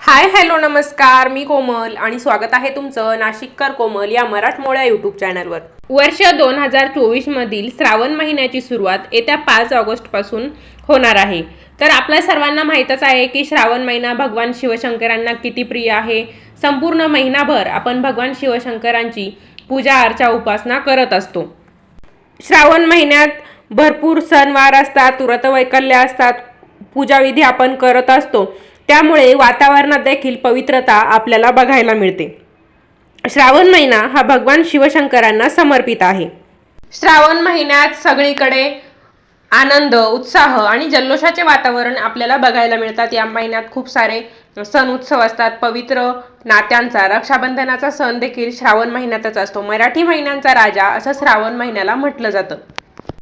Hi hello नमस्कार. मी कोमल आणि स्वागत आहे तुमचं नाशिककर कोमल या मराठमोळ्या यूट्यूब चॅनलवर वर्ष दोन हजार चोवीसमधील श्रावण महिन्याची सुरुवात येत्या पाच ऑगस्टपासून होणार आहे. तर आपल्या सर्वांना माहीतच आहे की श्रावण महिना भगवान शिवशंकरांना किती प्रिय आहे. संपूर्ण महिनाभर आपण भगवान शिवशंकरांची पूजा अर्चा उपासना करत असतो. श्रावण महिन्यात भरपूर सणवार असतात व्रतवैकल्य असतात पूजाविधी आपण करत असतो. त्यामुळे वातावरणात देखील पवित्रता आपल्याला बघायला मिळते. श्रावण महिना हा भगवान शिवशंकरांना समर्पित आहे. श्रावण महिन्यात सगळीकडे आनंद उत्साह आणि जल्लोषाचे वातावरण आपल्याला बघायला मिळतात. या महिन्यात खूप सारे सण उत्सव असतात. पवित्र नात्यांचा रक्षाबंधनाचा सण देखील श्रावण महिन्यातच असतो. मराठी महिन्यांचा राजा असं श्रावण महिन्याला म्हटलं जातं.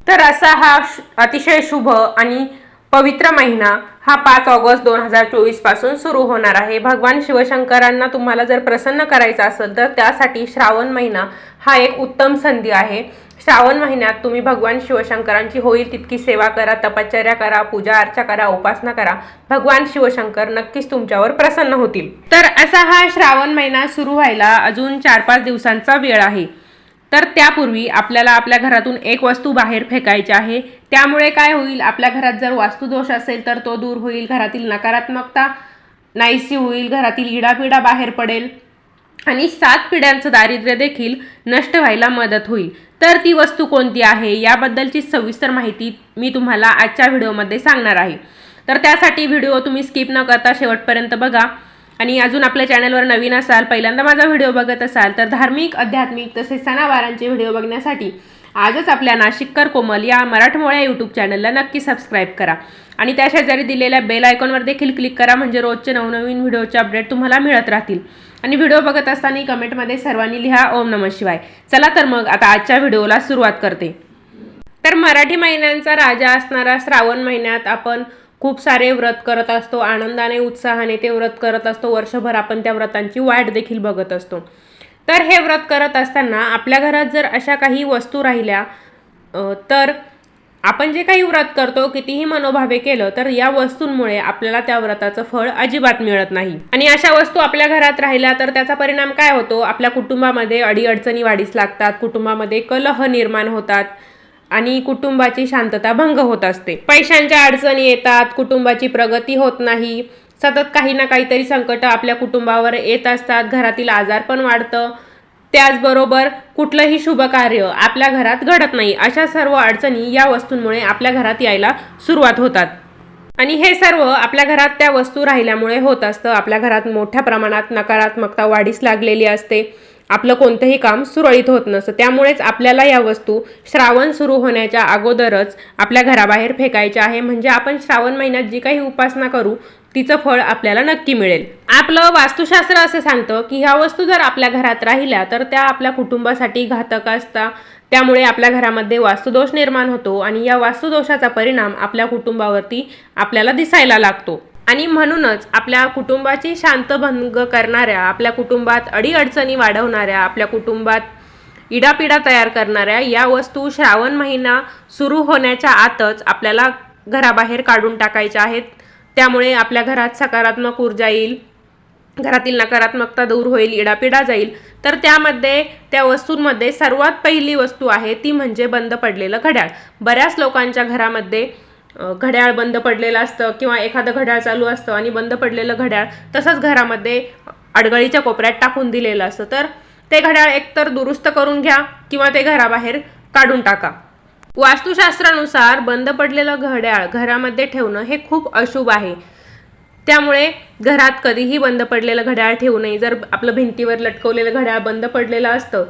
तर असा हा अतिशय शुभ आणि पवित्र महिना हा पाच ऑगस्ट दोन हजार चोवीसपासून सुरू होणार आहे. भगवान शिवशंकरांना तुम्हाला जर प्रसन्न करायचं असेल तर त्यासाठी श्रावण महिना हा एक उत्तम संधी आहे. श्रावण महिन्यात तुम्ही भगवान शिवशंकरांची होईल तितकी सेवा करा तपश्चर्या करा पूजा अर्चा करा उपासना करा. भगवान शिवशंकर नक्कीच तुमच्यावर प्रसन्न होतील. तर असा हा श्रावण महिना सुरू व्हायला अजून चार पाच दिवसांचा वेळ आहे. तर त्यापूर्वी आपल्याला आपल्या घरातून एक वस्तू बाहेर फेकायची आहे. त्यामुळे काय होईल? आपल्या घरात जर वास्तुदोष असेल तर तो दूर होईल घरातील नकारात्मकता नाहीशी होईल घरातील इडापिडा बाहेर पडेल आणि सात पिढ्यांचं दारिद्र्य देखील नष्ट व्हायला मदत होईल. तर ती वस्तू कोणती आहे? याबद्दलची सविस्तर माहिती मी तुम्हाला आजच्या व्हिडिओमध्ये सांगणार आहे. तर त्यासाठी व्हिडिओ तुम्ही स्किप न करता शेवटपर्यंत बघा. आणि अजून आपल्या चॅनलवर नवीन असाल पहिल्यांदा माझा व्हिडिओ बघत असाल तर धार्मिक आध्यात्मिक तसेच सणावारांचे व्हिडिओ बघण्यासाठी आजच आपल्या नाशिककर कोमल या मराठमोळ्या यूट्यूब चॅनलला नक्की सबस्क्राईब करा. आणि त्या शेजारी दिलेल्या बेल आयकॉनवर देखील क्लिक करा म्हणजे रोजचे नवनवीन व्हिडिओचे अपडेट तुम्हाला मिळत राहतील. आणि व्हिडिओ बघत असताना कमेंटमध्ये सर्वांनी लिहा ओम नम शिवाय. चला तर मग आता आजच्या व्हिडिओला सुरुवात करते. तर मराठी महिन्यांचा राजा असणारा श्रावण महिन्यात आपण खूप सारे व्रत करत असतो आनंदाने उत्साहाने ते व्रत करत असतो. वर्षभर आपण त्या व्रतांची वाट देखील बघत असतो. तर हे व्रत करत असताना आपल्या घरात जर अशा काही वस्तू राहिल्या तर आपण जे काही व्रत करतो कितीही मनोभावे केलं तर या वस्तूंमुळे आपल्याला त्या व्रताचं फळ अजिबात मिळत नाही. आणि अशा वस्तू आपल्या घरात राहिल्या तर त्याचा परिणाम काय होतो? आपल्या कुटुंबामध्ये अडीअडचणी वाढीस लागतात कुटुंबामध्ये कलह निर्माण होतात आणि कुटुंबाची शांतता भंग होत असते. पैशांच्या अडचणी येतात कुटुंबाची प्रगती होत नाही सतत काही ना काहीतरी संकट आपल्या कुटुंबावर येत असतात घरातील आजार पण वाढतं. त्याचबरोबर कुठलंही शुभ कार्य आपल्या घरात घडत नाही अशा सर्व अडचणी या वस्तूंमुळे आपल्या घरात यायला सुरुवात होतात. आणि हे सर्व आपल्या घरात त्या वस्तू राहिल्यामुळे होत असतं. आपल्या घरात मोठ्या प्रमाणात नकारात्मकता वाढीस लागलेली असते. आपलं कोणतंही काम सुरळीत होत नसतं. त्यामुळेच आपल्याला या वस्तू श्रावण सुरू होण्याच्या अगोदरच आपल्या घराबाहेर फेकायच्या आहे. म्हणजे आपण श्रावण महिन्यात जी काही उपासना करू तिचं फळ आपल्याला नक्की मिळेल. आपलं वास्तुशास्त्र असं सांगतं की ह्या वस्तू जर आपल्या घरात राहिल्या तर त्या आपल्या कुटुंबासाठी घातक असतात. त्यामुळे आपल्या घरामध्ये वास्तुदोष निर्माण होतो आणि या वास्तुदोषाचा परिणाम आपल्या कुटुंबावरती आपल्याला दिसायला लागतो. आणि म्हणूनच आपल्या कुटुंबाची शांतभंग करणाऱ्या आपल्या कुटुंबात अडीअडचणी वाढवणाऱ्या आपल्या कुटुंबात इडापिडा तयार करणाऱ्या या वस्तू श्रावण महिना सुरू होण्याच्या आतच आपल्याला घराबाहेर काढून टाकायच्या आहेत. त्यामुळे आपल्या घरात सकारात्मक ऊर्जा येईल घरातील नकारात्मकता दूर होईल इडापिडा जाईल. तर त्यामध्ये त्या वस्तूंमध्ये सर्वात पहिली वस्तू आहे ती म्हणजे बंद पडलेलं घड्याळ. बऱ्याच लोकांच्या घरामध्ये घड्याळ बंद पडलेलं असतं किंवा एखादं घड्याळ चालू असतं आणि बंद पडलेलं घड्याळ तसंच घरामध्ये अडगळीच्या कोपऱ्यात टाकून दिलेलं असतं. तर ते घड्याळ एकतर दुरुस्त करून घ्या किंवा ते घराबाहेर काढून टाका. वास्तुशास्त्रानुसार बंद पडलेलं घड्याळ घरामध्ये ठेवणं हे खूप अशुभ आहे. त्यामुळे घरात कधीही बंद पडलेलं घड्याळ ठेवू नये. जर आपलं भिंतीवर लटकवलेलं घड्याळ बंद पडलेलं असतं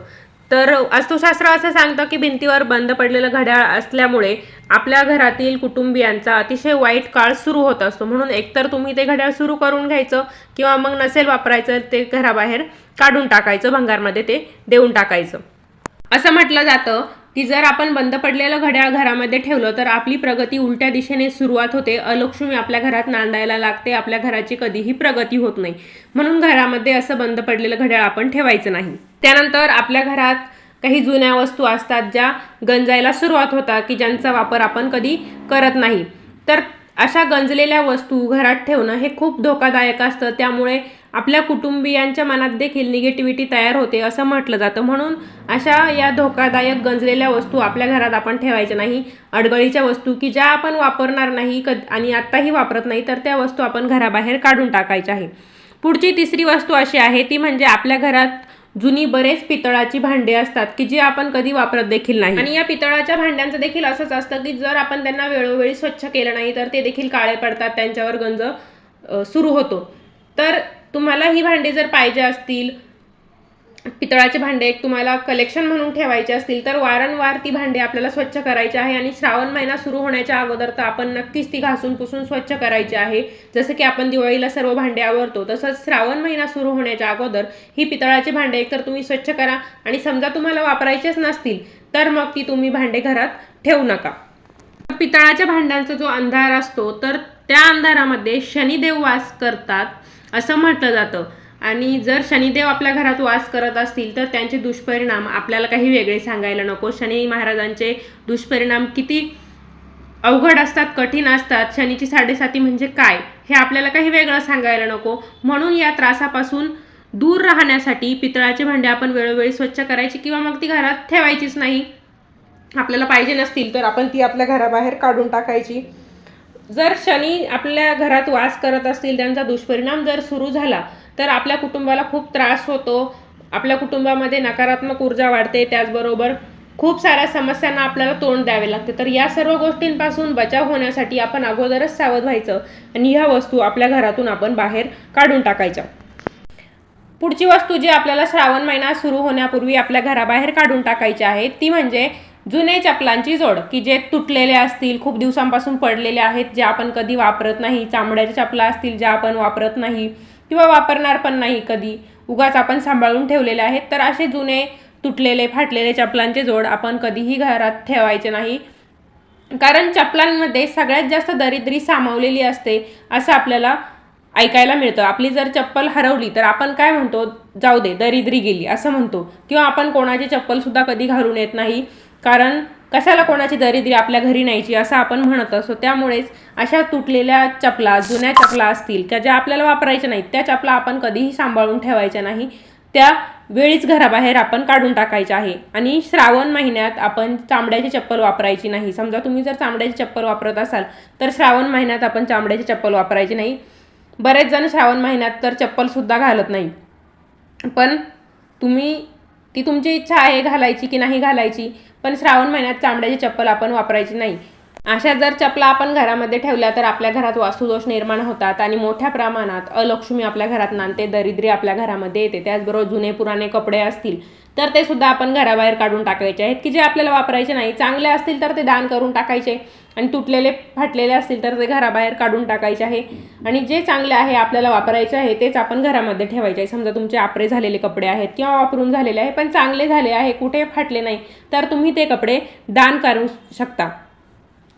तर वास्तुशास्त्र असं सांगतं की भिंतीवर बंद पडलेलं घड्याळ असल्यामुळे आपल्या घरातील कुटुंबियांचा अतिशय वाईट काळ सुरू होत असतो. म्हणून एकतर तुम्ही ते घड्याळ सुरू करून घ्यायचं किंवा मग नसेल वापरायचं ते घराबाहेर काढून टाकायचं भंगारमध्ये ते देऊन टाकायचं. असं म्हटलं जातं की जर आपण बंद पडलेलं घड्याळ घरामध्ये ठेवलं तर आपली प्रगती उलट्या दिशेने सुरुवात होते. अलक्ष्मी आपल्या घरात नांदायला लागते. आपल्या घराची कधीही प्रगती होत नाही. म्हणून घरामध्ये असं बंद पडलेलं घड्याळ आपण ठेवायचं नाही. त्यानंतर आपल्या घरात काही जुन्या वस्तू असतात ज्या गंजायला सुरुवात होतात की ज्यांचा वापर आपण कधी करत नाही. तर अशा गंजलेल्या वस्तू घरात ठेवणं हे खूप धोकादायक असतं. त्यामुळे आपल्या कुटुंबियांच्या मनात देखील निगेटिव्हिटी तयार होते असं म्हटलं जातं. म्हणून अशा या धोकादायक गंजलेल्या वस्तू आपल्या घरात आपण ठेवायच्या नाही. अडगळीच्या वस्तू की ज्या आपण वापरणार नाही कद आणि आत्ताही वापरत नाही तर त्या वस्तू आपण घराबाहेर काढून टाकायच्या आहे. पुढची तिसरी वस्तू अशी आहे ती म्हणजे आपल्या घरात जुनी बरेच पितळाची भांडे असतात की जी आपण कधी वापरत देखील नाही. आणि या पितळाच्या भांड्यांचं देखील असंच असतं की जर आपण त्यांना वेळोवेळी स्वच्छ केलं नाही तर ते देखील काळे पडतात त्यांच्यावर गंज सुरू होतो. तर तुम्हाला ही भांडी जर पाहिजे असतील पितळाचे भांडे एक तुम्हाला कलेक्शन म्हणून ठेवायचे असतील तर वारंवार ती भांडी आपल्याला स्वच्छ करायची आहे आणि श्रावण महिना सुरू होण्याच्या अगोदर तर आपण नक्कीच ती घासून पुसून स्वच्छ करायची आहे. जसं की आपण दिवाळीला सर्व भांडे आवरतो तसंच श्रावण महिना सुरू होण्याच्या अगोदर ही पितळाचे भांडे एकतर तुम्ही स्वच्छ करा आणि समजा तुम्हाला वापरायचेच नसतील तर मग ती तुम्ही भांडे घरात ठेवू नका. पितळाच्या भांड्यांचा जो अंधार असतो तर त्या अंधारामध्ये शनिदेव वास करतात. असं म्हटलं जातं. आणि जर शनिदेव आपल्या घरात वास करत असतील तर त्यांचे दुष्परिणाम आपल्याला काही वेगळे सांगायला नको. शनी महाराजांचे दुष्परिणाम किती अवघड असतात कठीण असतात. शनीची साडेसाती म्हणजे काय? हे आपल्याला काही वेगळं सांगायला नको. म्हणून या त्रासापासून दूर राहण्यासाठी पितळाचे भांडे आपण वेळोवेळी स्वच्छ करायची किंवा मग ती घरात ठेवायचीच नाही. आपल्याला पाहिजे नसतील तर आपण ती आपल्या घराबाहेर काढून टाकायची. जर शनी आपल्या घरात वास करत असतील त्यांचा दुष्परिणाम जर सुरू झाला तर आपल्या कुटुंबाला खूप त्रास होतो. आपल्या कुटुंबामध्ये नकारात्मक ऊर्जा वाढते. त्याचबरोबर खूप साऱ्या समस्यांना आपल्याला तोंड द्यावे लागते. तर या सर्व गोष्टींपासून बचाव होण्यासाठी आपण अगोदरच सावध व्हायचं आणि ह्या वस्तू आपल्या घरातून आपण बाहेर काढून टाकायच्या. पुढची वस्तू जी आपल्याला श्रावण महिना सुरू होण्यापूर्वी आपल्या घराबाहेर काढून टाकायची आहे ती म्हणजे जुने चपलांची जोड की जे तुटलेले असतील खूप दिवसांपासून पडलेले आहेत जे आपण कधी वापरत नाही चामड्याच्या चपला असतील ज्या आपण वापरत नाही किंवा वापरणार पण नाही कधी उगाच आपण सांभाळून ठेवलेले आहेत तर असे जुने तुटलेले फाटलेले चपलांचे जोड आपण कधीही घरात ठेवायचे नाही. कारण चपलांमध्ये सगळ्यात जास्त दरिद्री सामावलेली असते असं आपल्याला ऐकायला मिळतं. आपली जर चप्पल हरवली तर आपण काय म्हणतो? जाऊ दे दरिद्री गेली असं म्हणतो. किंवा आपण कोणाची चप्पलसुद्धा कधी घालून येत नाही. कारण कशाला कोणाची दरिद्री आपल्या घरी न्यायची असं आपण म्हणत असतो त्यामुळेच अशा तुटलेल्या चपला जुन्या चपला असतील का ज्या आपल्याला वापरायच्या नाहीत त्या चपला आपण कधीही सांभाळून ठेवायच्या नाही. त्या वेळीच घराबाहेर आपण काढून टाकायच्या आहे. आणि श्रावण महिन्यात आपण चामड्याची चप्पल वापरायची नाही. समजा तुम्ही जर चामड्याची चप्पल वापरत असाल तर श्रावण महिन्यात आपण चामड्याची चप्पल वापरायची नाही. बरेच जण श्रावण महिन्यात तर चप्पलसुद्धा घालत नाही पण तुम्ही ती तुमची इच्छा आहे घालायची की नाही घालायची पण श्रावण महिन्यात चामड्याची चप्पल आपण वापरायची नाही. अशा जर चपला आपण घरामध्ये ठेवल्या तर आपल्या घरात वास्तुदोष निर्माण होतात आणि मोठ्या प्रमाणात अलक्ष्मी आपल्या घरात नांदते दरिद्री आपल्या घरामध्ये येते. त्याचबरोबर जुने पुराणे कपडे असतील तर ते सुद्धा आपण घराबाहेर काढून टाकायचे आहेत की जे आपल्याला वापरायचे नाही. चांगले असतील तर ते दान करून टाकायचे आणि तुटलेले फाटलेले असतील तर ते घराबाहेर काढून टाकायचे आहे. आणि जे चांगले आहे आपल्याला वापरायचे आहे तेच आपण घरामध्ये ठेवायचे आहे. समजा तुमचे आपरे झालेले कपडे आहेत किंवा वापरून झालेले आहे पण चांगले झाले आहे कुठे फाटले नाही तर तुम्ही ते कपडे दान करू शकता.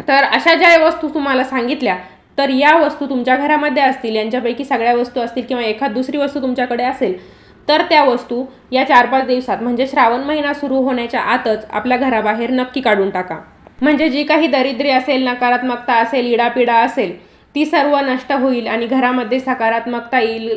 तर अशा ज्या वस्तू तुम्हाला सांगितल्या तर या वस्तू तुमच्या घरामध्ये असतील यांच्यापैकी सगळ्या वस्तू असतील किंवा एखाद दुसरी वस्तू तुमच्याकडे असेल तर त्या वस्तू या चार पाच दिवसात म्हणजे श्रावण महिना सुरू होण्याच्या आतच आपल्या घराबाहेर नक्की काढून टाका. म्हणजे जी काही दरिद्री असेल नकारात्मकता असेल इडापिडा असेल ती सर्व नष्ट होईल आणि घरामध्ये सकारात्मकता येईल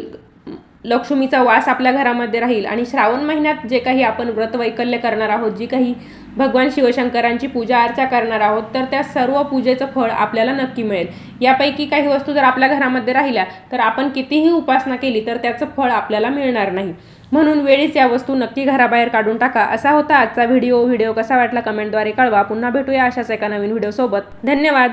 लक्ष्मीचा वास आपल्या घरामध्ये राहील. आणि श्रावण महिन्यात जे काही आपण व्रतवैकल्य करणार आहोत जी काही भगवान शिवशंकरांची पूजा अर्चा करणार आहोत तर त्या सर्व पूजेचं फळ आपल्याला नक्की मिळेल. यापैकी काही वस्तू जर आपल्या घरामध्ये राहिल्या तर आपण कितीही उपासना केली तर त्याचं फळ आपल्याला मिळणार नाही. म्हणून वेळीच या वस्तू नक्की घराबाहेर काढून टाका. असा होता आजचा व्हिडिओ. व्हिडिओ कसा वाटला कमेंटद्वारे कळवा. पुन्हा भेटूया अशाच एका नवीन व्हिडिओसोबत. धन्यवाद.